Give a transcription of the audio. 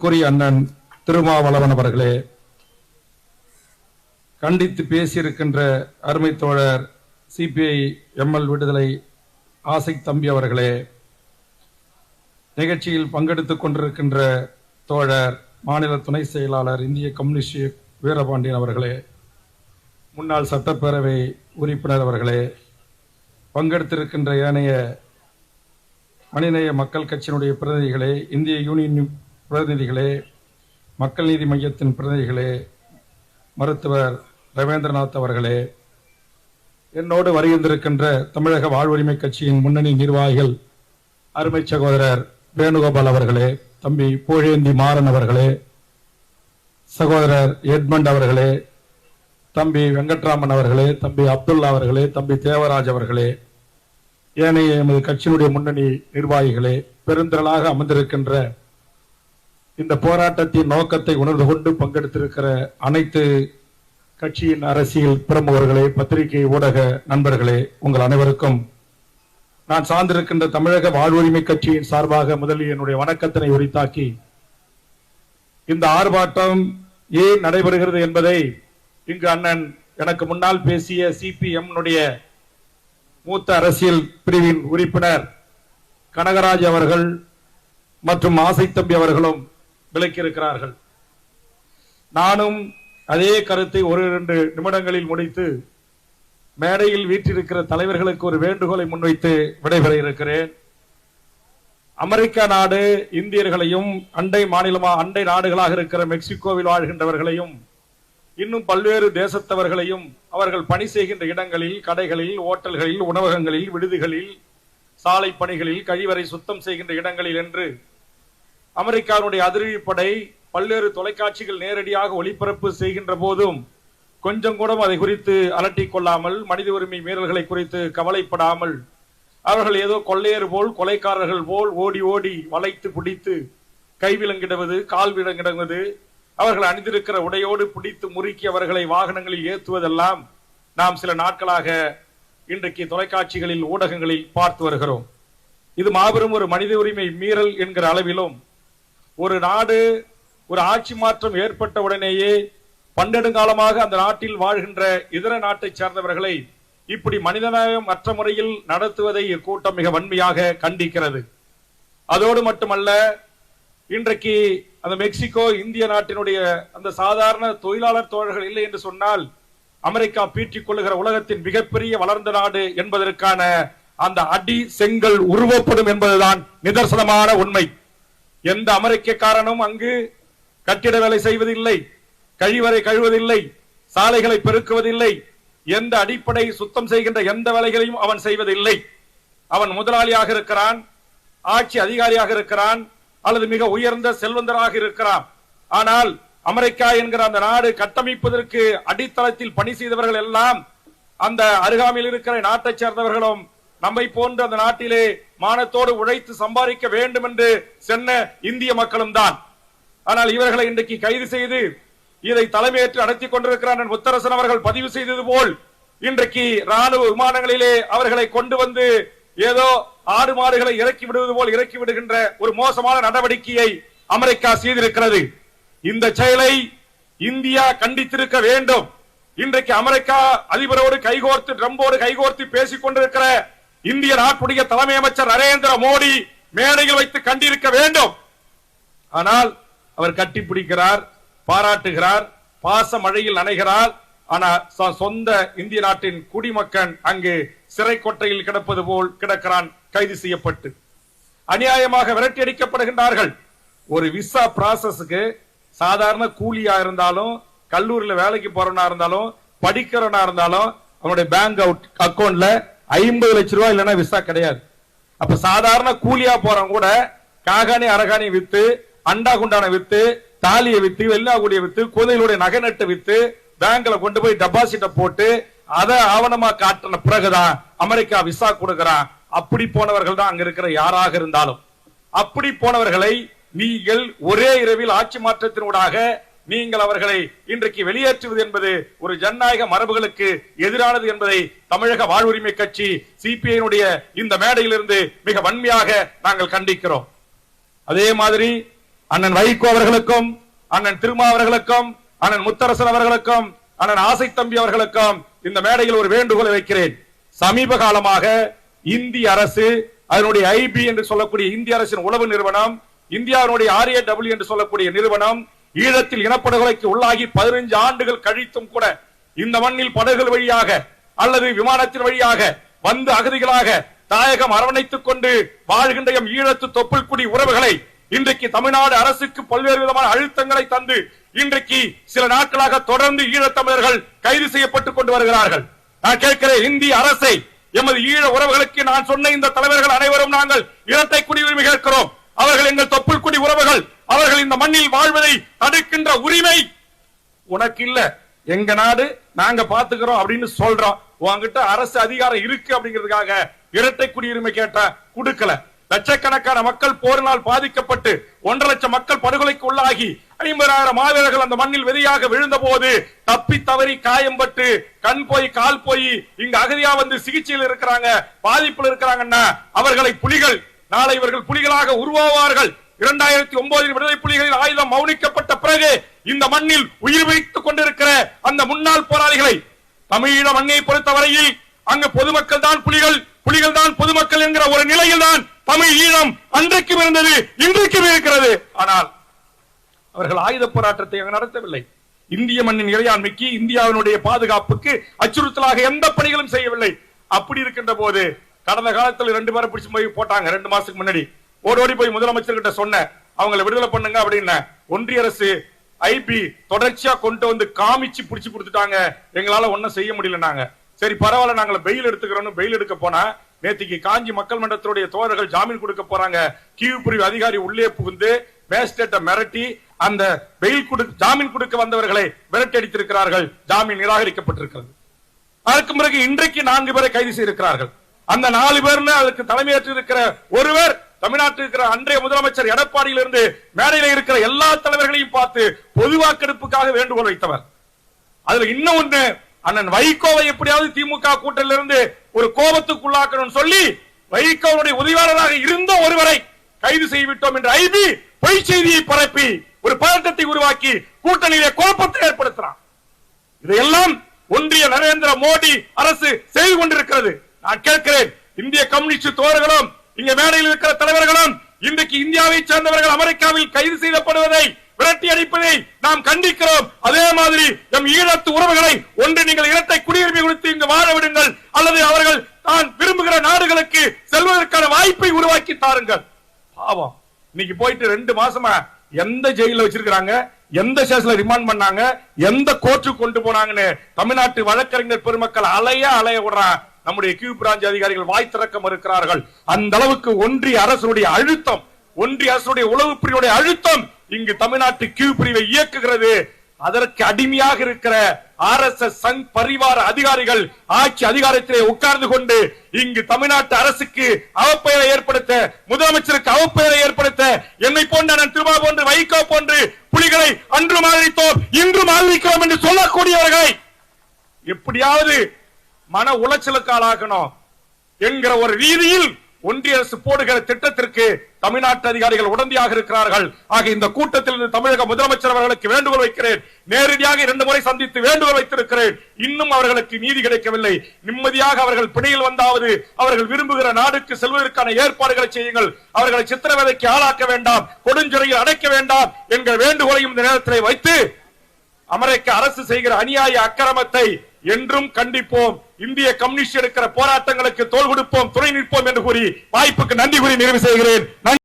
கூறிய அண்ணன் திருமாவளவன் அவர்களே கண்டித்து பேசியிருக்கின்ற அருமை தோழர் சிபிஐ எம்எல் விடுதலை ஆசை தம்பி அவர்களே நிகழ்ச்சியில் பங்கெடுத்துக் கொண்டிருக்கின்ற தோழர் மாநில துணை செயலாளர் இந்திய கம்யூனிஸ்ட் வீரபாண்டியன் அவர்களே முன்னாள் சட்டப்பேரவை உறுப்பினர் அவர்களே பங்கெடுத்திருக்கின்ற ஏனைய மனிதநேய மக்கள் கட்சியினுடைய பிரதிநிதிகளே இந்திய யூனியன் பிரதிநிதிகளே மக்கள் நீதி மையத்தின் பிரதிநிதிகளே மருத்துவர் ரவீந்திரநாத் அவர்களே என்னோடு வருகின்றிருக்கின்ற தமிழக வாழ்வுரிமை கட்சியின் முன்னணி நிர்வாகிகள் அருமை சகோதரர் வேணுகோபால் அவர்களே தம்பி பூழேந்தி மாறன் அவர்களே சகோதரர் எட்மண்ட் அவர்களே தம்பி வெங்கட்ராமன் அவர்களே தம்பி அப்துல்லா அவர்களே தம்பி தேவராஜ் அவர்களே ஏனைய எமது கட்சியினுடைய முன்னணி நிர்வாகிகளே பெருந்திரளாக அமர்ந்திருக்கின்ற இந்த போராட்டத்தின் நோக்கத்தை உணர்ந்து கொண்டு பங்கெடுத்திருக்கிற அனைத்து கட்சியின் அரசியல் பிரமுகர்களே பத்திரிகை ஊடக நண்பர்களே உங்கள் அனைவருக்கும் நான் சார்ந்திருக்கின்ற தமிழக வாழ்வுரிமை கட்சியின் சார்பாக முதலில் என்னுடைய வணக்கத்தினை உரித்தாக்கி இந்த ஆர்ப்பாட்டம் ஏன் நடைபெறுகிறது என்பதை இங்கு அண்ணன் எனக்கு முன்னால் பேசிய சிபிஎம் மூத்த அரசியல் பிரிவின் உறுப்பினர் கனகராஜ் அவர்கள் மற்றும் ஆசைத்தம்பி அவர்களும் விளக்கியிருக்கிறார்கள். நானும் அதே கருத்தை ஒரு இரண்டு நிமிடங்களில் முடித்து மேடையில் வீற்றிருக்கிற தலைவர்களுக்கு ஒரு வேண்டுகோளை முன்வைத்து விடைபெற இருக்கிறேன். அமெரிக்க நாடு இந்தியர்களையும் அண்டை மாநிலமா அண்டை நாடுகளாக இருக்கிற மெக்சிகோவில் வாழ்கின்றவர்களையும் இன்னும் பல்வேறு தேசத்தவர்களையும் அவர்கள் பணி செய்கின்ற இடங்களில் கடைகளில் ஓட்டல்களில் உணவகங்களில் விடுதிகளில் சாலை பணிகளில் கழிவறை சுத்தம் செய்கின்ற இடங்களில் என்று அமெரிக்காவுடைய அதிரடிப்படை பல்வேறு தொலைக்காட்சிகள் நேரடியாக ஒளிபரப்பு செய்கின்ற போதும் கொஞ்சம் கூட அதை குறித்து அலட்டி கொள்ளாமல் மனித உரிமை மீறல்களை குறித்து கவலைப்படாமல் அவர்கள் ஏதோ கொள்ளையர் போல் கொலைக்காரர்கள் போல் ஓடி ஓடி வளைத்து பிடித்து கைவிலங்கிடுவது கால் விலங்கிடுவது அவர்கள் அணிந்திருக்கிற உடையோடு பிடித்து முறுக்கி அவர்களை வாகனங்களில் ஏற்றுவதெல்லாம் நாம் சில நாட்களாக இன்றைக்கு தொலைக்காட்சிகளில் ஊடகங்களில் பார்த்து வருகிறோம். இது மாபெரும் ஒரு மனித உரிமை மீறல் என்கிற அளவிலும் ஒரு நாடு ஒரு ஆட்சி மாற்றம் ஏற்பட்ட உடனேயே பன்னெடுங்காலமாக அந்த நாட்டில் வாழ்கின்ற இதர நாட்டை சார்ந்தவர்களை இப்படி மனிதநேயம் மற்ற முறையில் நடத்துவதை இக்கூட்டம் மிக வன்மையாக கண்டிக்கிறது. அதோடு மட்டுமல்ல இன்றைக்கு அந்த மெக்சிகோ இந்திய நாட்டினுடைய அந்த சாதாரண தொழிலாளர் தோழர்கள் இல்லை என்று சொன்னால் அமெரிக்கா பீற்றிக் கொள்ளுகிற உலகத்தின் மிகப்பெரிய வளர்ந்த நாடு என்பதற்கான அந்த அடி செங்கல் உருவப்படும் என்பதுதான் நிதர்சனமான உண்மை. எந்த அமெரிக்கக்காரனும் அங்கு கட்டிட வேலை செய்வதில்லை கழிவறை கழுவதில்லை சாலைகளை பெருக்குவதில்லை எந்த அடிப்படை சுத்தம் செய்கின்ற எந்த வேலைகளையும் அவன் செய்வதில்லை. அவன் முதலாளியாக இருக்கிறான் ஆட்சி அதிகாரியாக இருக்கிறான் அல்லது மிக உயர்ந்த செல்வந்தராக இருக்கிறான். ஆனால் அமெரிக்கா என்கிற அந்த நாடு கட்டமைப்பதற்கு அடித்தளத்தில் பணி செய்தவர்கள் எல்லாம் அந்த அருகாமையில் இருக்கிற நாட்டை சேர்ந்தவர்களும் நம்மை போன்ற அந்த நாட்டிலே மானத்தோடு உழைத்து சம்பாதிக்க வேண்டும் என்று சென்ன இந்திய மக்களும் தான். ஆனால் இவர்களை இன்றைக்கு கைது செய்து இதை தலைமையேற்று நடத்தி கொண்டிருக்கிறார் முத்தரசன் அவர்கள் பதிவு செய்தது போல் இன்றைக்கு ராணுவ விமானங்களிலே அவர்களை கொண்டு வந்து ஏதோ ஆடு மாடுகளை இறக்கி விடுவது போல் இறக்கி விடுகின்ற ஒரு மோசமான நடவடிக்கையை அமெரிக்கா செய்திருக்கிறது. இந்த செயலை இந்தியா கண்டித்திருக்க வேண்டும். இன்றைக்கு அமெரிக்கா அதிபரோடு கைகோர்த்து ட்ரம்போடு கைகோர்த்து பேசிக் கொண்டிருக்கிற இந்திய நாட்டுடைய தலைமை அமைச்சர் நரேந்திர மோடி மேடையில் வைத்து கண்டிருக்க வேண்டும். ஆனால் அவர் கட்டி பிடிக்கிறார் பாராட்டுகிறார் பாச மழையில் நனைகிறார். ஆனா சொ- சொந்த இந்திய நாட்டின் குடிமக்கன் அங்கு சிறை கொட்டையில் கிடப்பது போல் கிடக்கிறான் கைது செய்யப்பட்டு. அநியாயமாக விரட்டி அடிக்கப்படுகின்றார்கள். ஒரு விசா ப்ராசஸ்க்கு சாதாரண கூலியா இருந்தாலும் கல்லூரியில வேலைக்கு போறவனா இருந்தாலும் படிக்கிறவனா இருந்தாலும் அவனுடைய பேங்க் அவுட் அக்கவுண்ட்ல ஐம்பது லட்ச ரூபாய் இல்லைன்னா விசா கிடையாது. அப்ப சாதாரண கூலியா போறவங்க கூட காகானி அரகானி வித்து அண்டா குண்டான வித்து தாலியை வித்து வெள்ளாகுடியை வித்து குதிரைகளுடைய நகை நட்டு வித்து பேங்க்ல கொண்டு போய் டெபாசிட்ட போட்டு அதை ஆவணமா காட்டின பிறகுதான் அமெரிக்கா விசா கொடுக்கிறான். அப்படி போனவர்கள் தான் அங்க இருக்கிற யாராக இருந்தாலும். அப்படி போனவர்களை நீங்கள் ஒரே இரவில் ஆட்சி மாற்றத்தினூடாக நீங்கள் அவர்களை இன்றைக்கு வெளியேற்றுவது என்பது ஒரு ஜனநாயக மரபுகளுக்கு எதிரானது என்பதை தமிழக வாழ்வுரிமை கட்சி சிபிஐனுடைய இந்த மேடையிலிருந்து மிக வன்மையாக நாங்கள் கண்டிக்கிறோம். அதே மாதிரி அண்ணன் வைகோ அவர்களுக்கும் அண்ணன் திருமா அவர்களுக்கும் அண்ணன் முத்தரசன் அவர்களுக்கும் அண்ணன் ஆசை தம்பி அவர்களுக்கும் இந்த மேடையில் ஒரு வேண்டுகோளை வைக்கிறேன். சமீப காலமாக இந்திய அரசு அதனுடைய ஐபி என்று சொல்லக்கூடிய இந்திய அரசின் உளவு நிறுவனம் இந்தியாவினுடைய ஆர்ஏ டபிள்யூ என்று சொல்லக்கூடிய நிறுவனம் ஈழத்தில் இனப்படுகொலைக்கு உள்ளாகி பதினைஞ்சு ஆண்டுகள் கழித்தும் கூட இந்த மண்ணில் படகுகள் வழியாக அல்லது விமானத்தின் வழியாக வந்து அகதிகளாக தாயகம் அரவணைத்துக் கொண்டு வாழ்கின்ற எம் ஈழத்து தொப்புள்குடி உறவுகளை இன்றைக்கு தமிழ்நாடு அரசுக்கு பல்வேறு விதமான அழுத்தங்களை தந்து இன்றைக்கு சில நாட்களாக தொடர்ந்து ஈழத்தமிழர்கள் கைது செய்யப்பட்டுக் கொண்டு வருகிறார்கள். நான் கேட்கிறேன் இந்திய அரசை எமது ஈழ உறவுகளுக்கு நான் சொன்ன இந்த தலைவர்கள் அனைவரும் நாங்கள் இரட்டை குடியுரிமை கேட்கிறோம். அவர்கள் எங்கள் தொப்புள் குடி உறவுகள். அவர்கள் இந்த மண்ணில் வாழ்வதை தடுக்கின்ற உரிமை உனக்கு இல்ல எங்க நாடு நாங்க பாத்துக்கிறோம் அப்படின்னு சொல்றோம் உங்ககிட்ட அரசு அதிகாரம் இருக்கு அப்படிங்கிறதுக்காக இரட்டை குடியுரிமை கேட்ட கொடுக்கல. லட்சக்கணக்கான மக்கள் போரினால் பாதிக்கப்பட்டு ஒன்றரை லட்சம் மக்கள் படுகொலைக்கு உள்ளாகி ஐம்பதாயிரம் மாவீரர்கள் அந்த மண்ணில் வெறியாக விழுந்த போது தப்பி தவறி காயம்பட்டு கண் போய் கால் போய் இங்க அகதியா வந்து சிகிச்சையில் இருக்கிறாங்க பாதிப்பில் இருக்கிறாங்கன்னா அவர்களை புலிகள் நாளை இவர்கள் புலிகளாக உருவாவார்கள். இரண்டாயிரத்தி ஒன்பதில் விடுதலை புலிகளின் ஆயுதம் மௌனிக்கப்பட்ட பிறகு இந்த மண்ணில் உயிர் வைத்துக் கொண்டிருக்கிற அந்த முன்னாள் போராளிகளை தமிழீழ மண்ணை பொறுத்தவரையில் அங்கு பொதுமக்கள் தான் புலிகள் புலிகள் தான் பொதுமக்கள் என்கிற ஒரு நிலையில் தான் தமிழ் ஈழம் அன்றைக்கும் இருந்தது இன்றைக்கும் இருக்கிறது. ஆனால் அவர்கள் ஆயுத போராட்டத்தை அங்கு நடத்தவில்லை. இந்திய மண்ணின் இறையாண்மைக்கு இந்தியாவினுடைய பாதுகாப்புக்கு அச்சுறுத்தலாக எந்த பணிகளும் செய்யவில்லை. அப்படி இருக்கின்ற போது கடந்த காலத்தில் ரெண்டு பேரை பிடிச்சு போய் போட்டாங்க ரெண்டு மாசத்துக்கு முன்னாடி. ஓடி ஓடி போய் முதலமைச்சர் கிட்ட சொன்னேன் அவங்களை விடுதலை பண்ணுங்க அப்படின்னு. ஒன்றிய அரசு ஐபி தொடர்ச்சியா கொண்டு வந்து காமிச்சு பிடிச்சு கொடுத்துட்டாங்க. எங்களால ஒண்ணும் செய்ய முடியலனாங்க சரி பரவாயில்ல நாங்கள் பெயில் எடுத்துக்கிறோம்னு பெயில் எடுக்க போனா நேத்திக்கு காஞ்சி மக்கள் மன்றத்தினுடைய தோழர்கள் ஜாமீன் கொடுக்க போறாங்க. கியூ பிரிவு அதிகாரி உள்ளே புகுந்து மேஜிஸ்ட்ரேட்டை மிரட்டி அந்த பெயில் கொடு ஜாமீன் கொடுக்க வந்தவர்களை விரட்டி அடித்திருக்கிறார்கள். ஜாமீன் நிராகரிக்கப்பட்டிருக்கிறது. அதற்கு பிறகு இன்றைக்கு நான்கு பேரை கைது செய்திருக்கிறார்கள். அந்த நாலு பேர் அதுக்கு தலைமையேற்று இருக்கிற ஒருவர் தமிழ்நாட்டில் இருக்கிற அன்றைய முதலமைச்சர் எடப்பாடியில் இருந்து மேடையில் இருக்கிற எல்லா தலைவர்களையும் பார்த்து பொது வாக்கெடுப்புக்காக வேண்டுகோள் வைத்தவர். அதுல இன்னும் ஒண்ணு அண்ணன் வைகோவை எப்படியாவது திமுக கூட்டத்தில் இருந்து ஒரு கோபத்துக்குள்ளாக்கணும் சொல்லி வைகோவுடைய உதவியாளராக இருந்த ஒருவரை கைது செய்துவிட்டோம் என்று ஐபி பொய் செய்தியை பரப்பி ஒரு பதட்டத்தை உருவாக்கி கூட்டணியிலே குழப்பத்தை ஏற்படுத்துறான். இதையெல்லாம் ஒன்றிய நரேந்திர மோடி அரசு செய்து கொண்டிருக்கிறது. நான் கேட்கிறேன் இந்திய கம்யூனிஸ்ட் தோழர்களும் இங்க மேடையில் இருக்கிற தலைவர்களும் இன்றைக்கு இந்தியாவை சேர்ந்தவர்கள் அமெரிக்காவில் கைது செய்யப்படுவதை விரட்டி அடிப்பதை நாம் கண்டிக்கிறோம். அதே மாதிரி நம் ஈழத்து உறவுகளை ஒன்று நீங்கள் இரட்டை குடியுரிமை கொடுத்து இங்கு வாழ விடுங்கள் அல்லது அவர்கள் தான் விரும்புகிற நாடுகளுக்கு செல்வதற்கான வாய்ப்பை உருவாக்கி தாருங்கள். பாவம். இன்னைக்கு போயிட்டு ரெண்டு மாசமா எந்த ஜெயில வச்சிருக்கிறாங்க எந்த ஸ்டேஷன்ல ரிமாண்ட் பண்ணாங்க எந்த கோர்ட்டு கொண்டு போனாங்கன்னு தமிழ்நாட்டு வழக்கறிஞர் பெருமக்கள் அலைய அலைய விடுறான். நம்முடைய கியூ பிரான்ச் அதிகாரிகள் வாய் திறக்க மறுக்கிறார்கள். அந்த அளவுக்கு ஒன்றிய அரசுடைய அழுத்தம் ஒன்றிய அரசுடைய உளவு பிரிவுடைய அழுத்தம் இங்கு தமிழ்நாட்டு கியூ பிரிவை இயக்குகிறது. அதற்கு அடிமையாக இருக்கிற ஆர் எஸ் எஸ் சங் பரிவார அதிகாரிகள் ஆட்சி அதிகாரத்திலே உட்கார்ந்து கொண்டு இங்கு தமிழ்நாட்டு அரசுக்கு அவப்பெயரை ஏற்படுத்த முதலமைச்சருக்கு அவப்பெயரை ஏற்படுத்த என்னை போன்ற நான் திருமா போன்று வைகோ போன்று புலிகளை அன்றும் ஆதரித்தோம் இன்றும் ஆதரிக்கிறோம் என்று சொல்லக்கூடியவர்களை எப்படியாவது மன உளைச்சலுக்கு ஆளாகணும் என்கிற ஒரு ரீதியில் ஒன்றிய அரசு போடுகிற திட்டத்திற்கு தமிழ்நாட்டு அதிகாரிகள் உடந்தையாக இருக்கிறார்கள். ஆக இந்த கூட்டத்தில் இருந்து தமிழக முதலமைச்சர் அவர்களுக்கு வேண்டுகோள் வைக்கிறேன். நேரடியாக இரண்டு முறை சந்தித்து வேண்டுகோள் வைத்திருக்கிறேன். இன்னும் அவர்களுக்கு நீதி கிடைக்கவில்லை. நிம்மதியாக அவர்கள் பிணையில் வந்தாவது அவர்கள் விரும்புகிற நாடுக்கு செல்வதற்கான ஏற்பாடுகளை செய்யுங்கள். அவர்களை சித்திரவதைக்கு ஆளாக்க வேண்டாம். கொடுஞ்சுறையில் அடைக்க வேண்டாம் என்கிற வேண்டுகோளையும் இந்த நேரத்தில் வைத்து அமெரிக்க அரசு செய்கிற அநியாய அக்கிரமத்தை என்றும் கண்டிப்போம். இந்திய கம்யூனிஸ்ட் எடுக்கிற போராட்டங்களுக்கு தோல் கொடுப்போம் துணை நிற்போம் என்று கூறி வாய்ப்புக்கு நன்றி கூறி நிறைவு செய்கிறேன் நன்றி.